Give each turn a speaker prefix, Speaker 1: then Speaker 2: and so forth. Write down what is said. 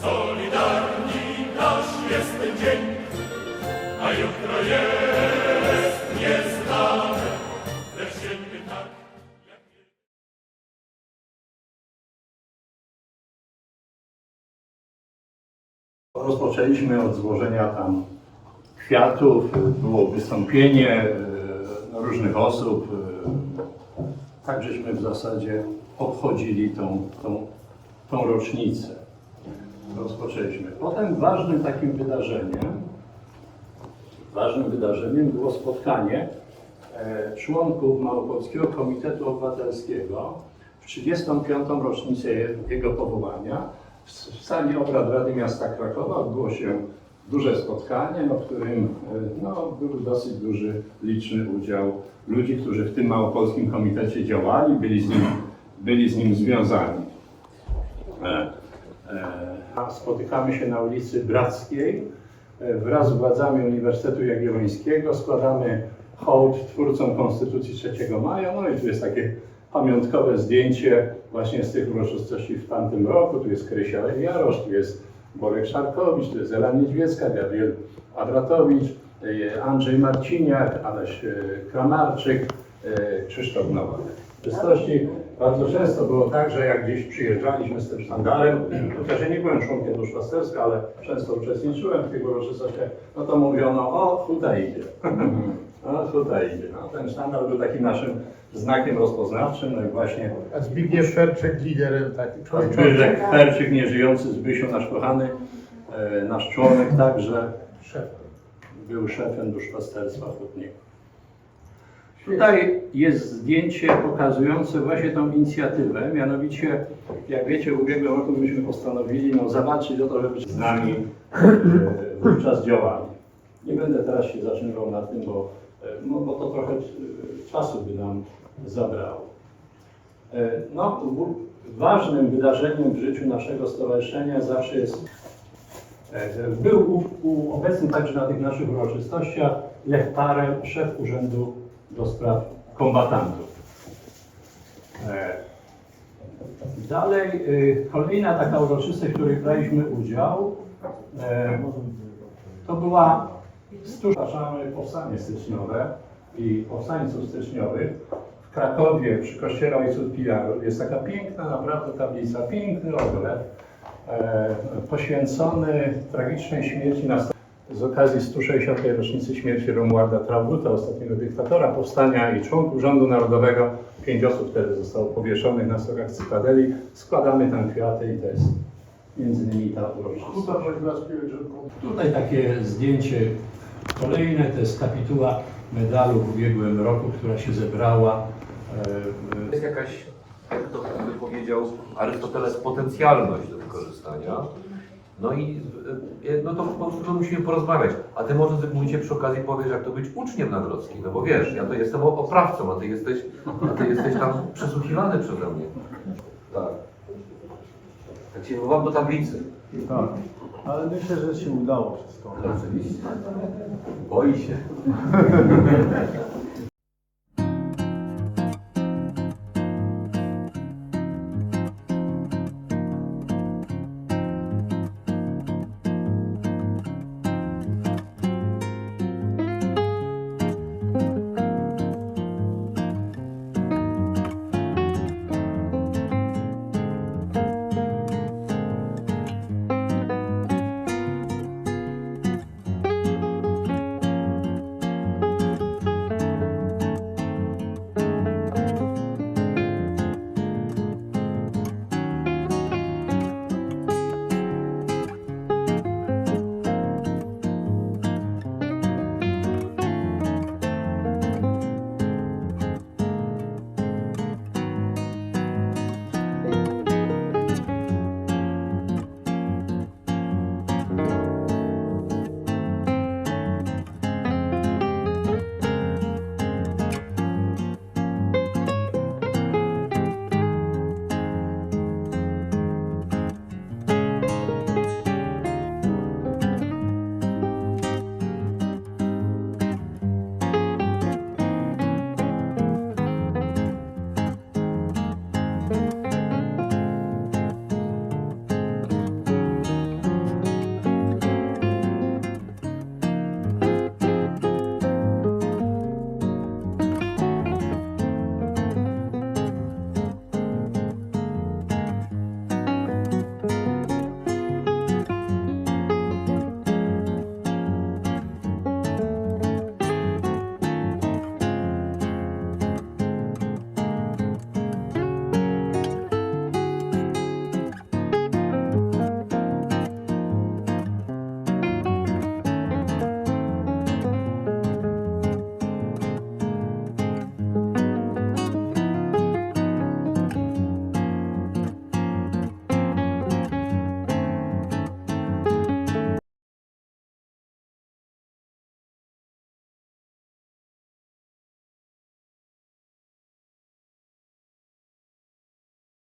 Speaker 1: Solidarni nasz jest ten dzień, a jutro jest nieznane, lecz święty tak.
Speaker 2: Rozpoczęliśmy od złożenia tam kwiatów, było wystąpienie e, różnych osób. e, Tak żeśmy w zasadzie obchodzili tą, tą, tą rocznicę. Rozpoczęliśmy. Potem ważnym takim wydarzeniem, ważnym wydarzeniem było spotkanie e, członków Małopolskiego Komitetu Obywatelskiego w 35. rocznicę jego powołania. W sali obrad Rady Miasta Krakowa odbyło się duże spotkanie, no, w którym e, no, był dosyć duży, liczny udział ludzi, którzy w tym Małopolskim Komitecie działali, byli z nim, byli z nim związani. E, Spotykamy się na ulicy Brackiej e, wraz z władzami Uniwersytetu Jagiellońskiego. Składamy hołd twórcom Konstytucji 3 maja. No i tu jest takie pamiątkowe zdjęcie właśnie z tych uroczystości w tamtym roku. Tu jest Krysia Lewiarosz, tu jest Borek Szarkowicz, tu jest Ela Niedźwiecka, Gabriel Abratowicz, e, Andrzej Marciniak, e, Kramarczyk, Krzysztof Nowak. W rzeczywistości bardzo często było tak, że jak gdzieś przyjeżdżaliśmy z tym sztandarem, chociaż ja nie byłem członkiem duszpasterska, ale często uczestniczyłem w tych uroczystościach, no to mówiono, o, huta idzie. O, huta idzie. No, ten sztandar był takim naszym znakiem rozpoznawczym, no i właśnie
Speaker 3: A Zbigniew Ferczek liderem takim
Speaker 2: Zbyszek Perczyk, nieżyjący Zbysiu, nasz kochany, e, nasz członek także
Speaker 3: szef.
Speaker 2: był szefem duszpasterstwa w Hutniku. Tutaj jest zdjęcie pokazujące właśnie tą inicjatywę, mianowicie, jak wiecie, w ubiegłym roku myśmy postanowili no, zawalczyć o to, żeby z nami e, wówczas działali. Nie będę teraz się zatrzymywał na tym, bo, e, no, bo to trochę e, czasu by nam zabrało. No, ważnym wydarzeniem w życiu naszego stowarzyszenia zawsze jest Był u, u, obecny także na tych naszych uroczystościach Lech Parel, szef Urzędu do Spraw Kombatantów. E, Dalej, y, kolejna taka uroczystość, w której braliśmy udział, e, to była Zapraszamy powstanie styczniowe i powstańców styczniowych. W Krakowie przy kościele Ojców Pilarów jest taka piękna naprawdę tablica, piękny ogląd e, poświęcony tragicznej śmierci na z okazji 160. rocznicy śmierci Romualda Trabuta, ostatniego dyktatora powstania i członków rządu narodowego. Pięć osób wtedy zostało powieszonych na stokach Cytadeli. Składamy tam kwiaty i to jest między innymi ta uroczystość. Tutaj takie zdjęcie kolejne, to jest kapituła medalu w ubiegłym roku, która się zebrała. e,
Speaker 4: jest jakaś, jak to by powiedział Arystoteles, potencjalność do wykorzystania. No i e, no to po prostu musimy porozmawiać. A ty może Zygmuncie przy okazji powiesz, jak to być uczniem nadrodzkim, no bo wiesz, ja to jestem oprawcą, a ty jesteś, a ty jesteś tam przesłuchiwany przeze mnie. Tak. Tak się wołam do tablicy.
Speaker 5: Tak, ale myślę, że się udało wszystko.
Speaker 4: Oczywiście. Boi się.